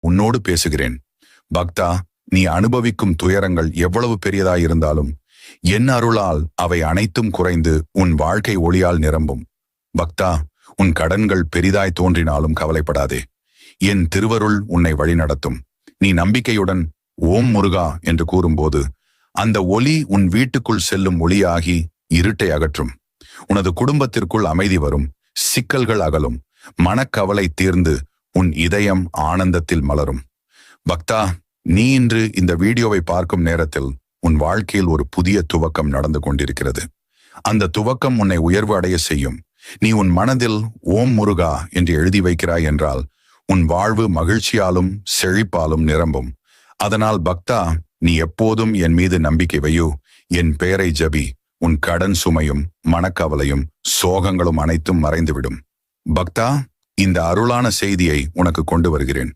உன்னோடு பேசுகிறேன். பக்தா நீ அனுபவிக்கும் துயரங்கள் எவ்வளவு பெரியதாயிருந்தாலும் என் அருளால் அவை அனைத்தும் குறைந்து உன் வாழ்க்கை ஒளியால் நிரம்பும். பக்தா உன் கடன்கள் பெரிதாய் தோன்றினாலும் கவலைப்படாதே. என் திருவருள் உன்னை வழிநடத்தும். நீ நம்பிக்கையுடன் ஓம் முருகா என்று கூறும்போது அந்த ஒளி உன் வீட்டுக்குள் செல்லும் ஒளியாகி இருட்டை அகற்றும். உனது குடும்பத்திற்குள் அமைதி வரும் சிக்கல்கள் அகலும் மனக்கவலை தீர்ந்து உன் இதயம் ஆனந்தத்தில் மலரும். பக்தா நீ இன்று இந்த வீடியோவை பார்க்கும் நேரத்தில் உன் வாழ்க்கையில் ஒரு புதிய துவக்கம் நடந்து கொண்டிருக்கிறது. அந்த துவக்கம் உன்னை உயர்வு அடைய செய்யும். நீ உன் மனதில் ஓம் முருகா என்று எழுதி வைக்கிறாய் என்றால் உன் வாழ்வு மகிழ்ச்சியாலும் செழிப்பாலும் நிரம்பும். அதனால் பக்தா நீ எப்போதும் என் மீது நம்பிக்கை வையு. என் பெயரை ஜபி. உன் கடன் சுமையும் மனக்கவலையும் சோகங்களும் அனைத்தும் மறைந்துவிடும். பக்தா இந்த அருளான செய்தியை உனக்கு கொண்டு வருகிறேன்.